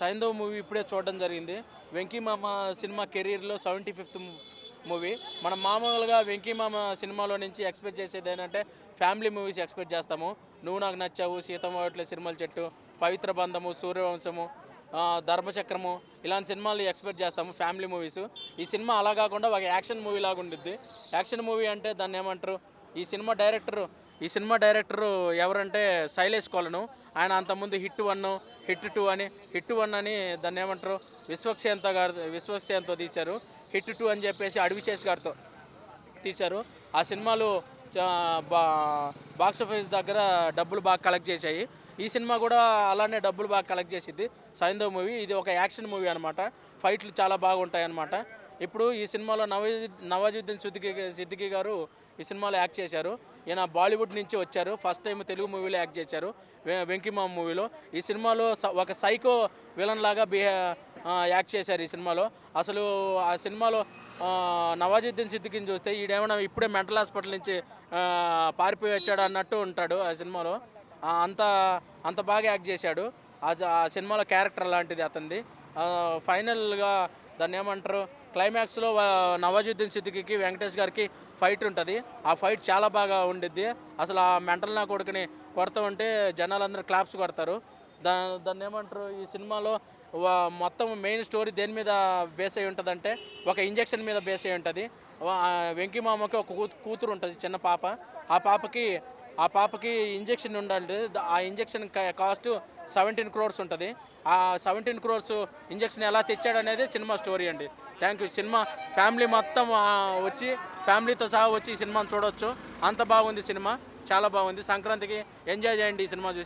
Saindhav movie ఇప్పుడే చూడడం జరిగింది. వెంకీ మామ సినిమా కెరీర్లో సెవెంటీ ఫిఫ్త్ మూవీ. మనం మామూలుగా వెంకీ మామ సినిమాలో నుంచి ఎక్స్పెక్ట్ చేసేది ఏంటంటే ఫ్యామిలీ మూవీస్ ఎక్స్పెక్ట్ చేస్తాము. నువ్వు నాకు నచ్చావు సీతమ్మ వాటిలో సినిమాల చెట్టు పవిత్ర బంధము సూర్యవంశము ధర్మచక్రము ఇలాంటి సినిమాలు ఎక్స్పెక్ట్ చేస్తాము ఫ్యామిలీ మూవీస్. ఈ సినిమా అలా కాకుండా ఒక యాక్షన్ మూవీ లాగా ఉండిద్ది. యాక్షన్ మూవీ అంటే దాన్ని ఏమంటారు? ఈ సినిమా డైరెక్టర్ ఈ సినిమా డైరెక్టర్ ఎవరంటే శైలేష్ కొలను. ఆయన అంతకుముందు హిట్ వన్ హిట్ టూ అని హిట్ వన్ అని దాన్ని ఏమంటారు? విశ్వక్సేంత గారు విశ్వక్సేంతో తీశారు. హిట్ టూ అని చెప్పేసి అడవిశేష్ గారితో తీశారు. ఆ సినిమాలు బాక్స్ ఆఫీస్ దగ్గర డబ్బులు బాగా కలెక్ట్ చేశాయి. ఈ సినిమా కూడా అలానే డబ్బులు బాగా కలెక్ట్ చేసిద్ది. సైంధవ్ మూవీ ఇది ఒక యాక్షన్ మూవీ అనమాట ఫైట్లు చాలా బాగుంటాయి అనమాట ఇప్పుడు ఈ సినిమాలో నవాజు నవాజుద్దీన్ సిద్దికి సిద్దికి గారు ఈ సినిమాలో యాక్ట్ చేశారు. ఈయన బాలీవుడ్ నుంచి వచ్చారు. ఫస్ట్ టైం తెలుగు మూవీలో యాక్ట్ చేశారు. వెంకిమామ మూవీలో. ఈ సినిమాలో స- ఒక సైకో విలన్ లాగా బిహే యాక్ట్ చేశారు ఈ సినిమాలో. అసలు ఆ సినిమాలో నవాజుద్దీన్ సిద్దికిని చూస్తే ఈడేమన్నా ఇప్పుడే మెంటల్ హాస్పిటల్ నుంచి పారిపోయి వచ్చాడు అన్నట్టు ఉంటాడు ఆ సినిమాలో. అంత అంత బాగా యాక్ట్ చేశాడు. ఆ సినిమాలో క్యారెక్టర్ లాంటిది అతనిది. ఫైనల్గా దాన్ని ఏమంటారు? క్లైమాక్స్లో నవాజుద్దీన్ సిద్దికి వెంకటేష్ గారికి ఫైట్ ఉంటుంది. ఆ ఫైట్ చాలా బాగా ఉండిద్ది. అసలు ఆ మెంటల్ నా కొడుకుని కొడతా ఉంటే జనాలందరూ క్లాప్స్ కొడతారు. దా దాన్ని ఏమంటారు ఈ సినిమాలో మొత్తం మెయిన్ స్టోరీ దేని మీద బేస్ అయి ఉంటుందంటే ఒక ఇంజెక్షన్ మీద బేస్ అయి ఉంటుంది. వెంకీ మామకి ఒక కూతురు ఉంటుంది చిన్న పాప. ఆ పాపకి ఆ పాపకి ఇంజెక్షన్ ఉండాలి. ఆ ఇంజెక్షన్ కాస్ట్ సెవెంటీన్ క్రోర్స్ ఉంటుంది. ఆ సెవెంటీన్ క్రోర్స్ ఇంజెక్షన్ ఎలా తెచ్చాడు అనేది సినిమా స్టోరీ అండి. థ్యాంక్ యూ సినిమా ఫ్యామిలీ మొత్తం వచ్చి ఫ్యామిలీతో సహా వచ్చి ఈ చూడొచ్చు. అంత బాగుంది సినిమా. చాలా బాగుంది. సంక్రాంతికి ఎంజాయ్ చేయండి ఈ సినిమా చూసి.